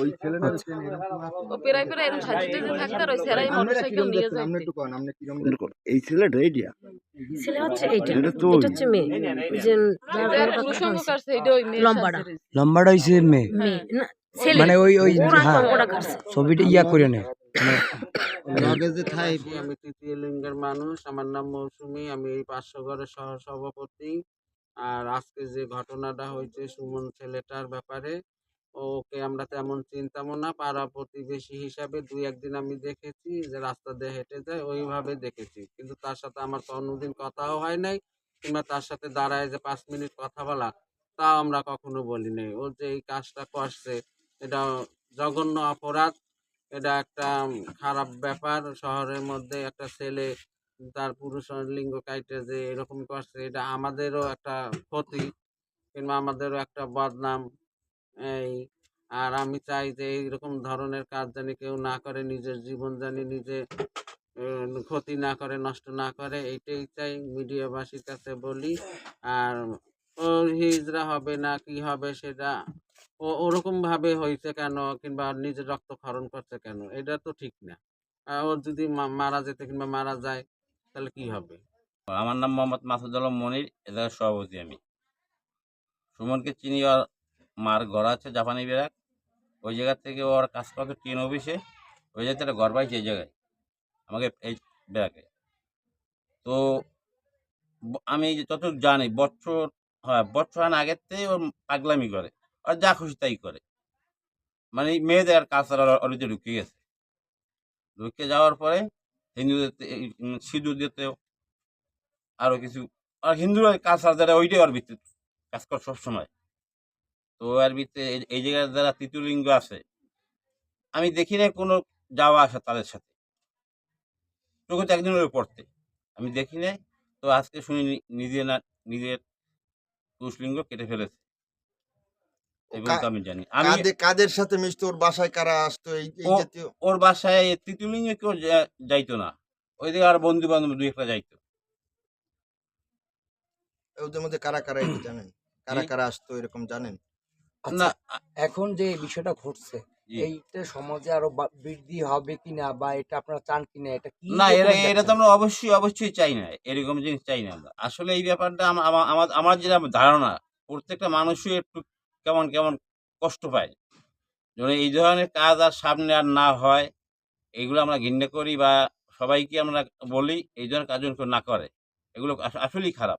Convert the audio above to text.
ওই ছেলেটা। হচ্ছে এরকম আছে? ও পেরাই পেরাই এরকম সাজিতে যে থাকতে রয়েছে এরাই মোটরসাইকেল নিয়ে দেখছেন? আপনি একটু কন, আপনি কিরম এই ছেলেটা এইটা ছেলে হচ্ছে এইটা এটা তো এটা হচ্ছে মেয়ে। যে যার যার গলাটা পুরুষ কাটা অঙ্গ হয়েছে। কাটছে এটা ওই মেয়ে লম্বাটা। লম্বাটা হইছে মেয়ে। মেয়ে। না মানে ওই ওই হ্যাঁ। ছবিটা ইয়া করে যে থাই আমি তৃতীয় লিঙ্গের মানুষ আমার নাম মৌসুমী আমি এই পাঁচশো ঘরের সহ সভাপতি আর আজকে যে ঘটনাটা হয়েছে সুমন ছেলেটার ব্যাপারে ওকে, আমরা তেমন চিন্তামও না। পাড়া প্রতিবেশী হিসাবে দুই একদিন আমি দেখেছি যে রাস্তা দিয়ে হেঁটে যায়, ওইভাবে দেখেছি। কিন্তু তার সাথে আমার কোনোদিন কথাও হয় নাই, কিংবা তার সাথে দাঁড়ায় যে পাঁচ মিনিট কথা বলা, তাও আমরা কখনো বলি নাই। ও যে এই কাজটা করছে, এটা জঘন্য অপরাধ, এটা একটা খারাপ ব্যাপার। শহরের মধ্যে একটা ছেলে, তার পুরুষ লিঙ্গ কাইটে যে এরকম করছে, এটা আমাদেরও একটা ক্ষতি, কিংবা আমাদেরও একটা বদনাম। এই, আর আমি চাই যে এইরকম ধরনের কাজ জানি কেউ না করে, নিজের জীবন জানি নিজে ক্ষতি না করে, নষ্ট না করে, এইটাই চাই মিডিয়াবাসীর কাছে বলি। আর ও হিজরা হবে না, কি হবে সেটা, ও ওরকম ভাবে হয়েছে কেন, কিংবা নিজের রক্তক্ষরণ করছে কেন, এটা তো ঠিক না। ওর যদি মারা যেতে কিংবা মারা যায়, তাহলে কি হবে? আমার নাম মোহাম্মদ মাসুদ আলম মনির এদের সভাপতি আমি। সুমনকে চিনি মার ঘর আছে জাপানি ব্যারাক ওই জায়গা থেকে ওর কাজ করতো টিএন অফিসে, ওই জায়গাতে একটা ঘর পাইছে এই জায়গায়, আমাকে এই ব্যারাকে তো আমি যতটুকু জানি, বছর হ্যাঁ বছর আগের থেকে ওর পাগলামি করে, আর যা খুশি তাই করে। মানে মেয়েদের কালচার অলরেডি ঢুকে গেছে। ঢুকে যাওয়ার পরে হিন্দুদের সিঁদুর দিতেও আরও কিছু, আর হিন্দুরা কালচার যারা ওইটাই ওর ভিত্তি কাজ করে সবসময়। তো এর ভিত্তিতে এই- জায়গায় যারা তৃতীয় লিঙ্গ আছে আমি দেখি না কোনো যাওয়া আসা তাদের সাথে। চোখে তো একদিন পড়তে। আমি দেখি নাই তো আজকে শুনি নি- নিজে না নিজের পুরুষ লিঙ্গ কেটে ফেলেছে। আমি জানি। কাদের সাথে মিশতো? ওর বাসায় কারা আসতো? এই জাতীয় ওর বাসায় কেউ যাইতো না। ওই দিকে আর বন্ধু বান্ধব দুই একটা যাইতো। ওদের মধ্যে কারা কারা জানেন? কারা কারা আসতো এরকম জানেন? না আচ্ছা এখন যে বিষয়টা ঘটছে। এইটা সমাজে আরও বৃদ্ধি হবে কিনা বা এটা আপনারা চান কিনা এটা কি না এরা এটা তো আমরা অবশ্যই অবশ্যই চাই না এরকম জিনিস চাই না আসলে এই ব্যাপারটা আমা- আমা- আমার আমার যেটা ধারণা প্রত্যেকটা মানুষই একটু কেমন কেমন কষ্ট পায়। যেন এই ধরনের কাজ আর সামনে আর না হয় এইগুলো আমরা ঘৃণা করি বা সবাইকে আমরা বলি এই ধরনের কাজ না করে এগুলো আস- আসলেই খারাপ।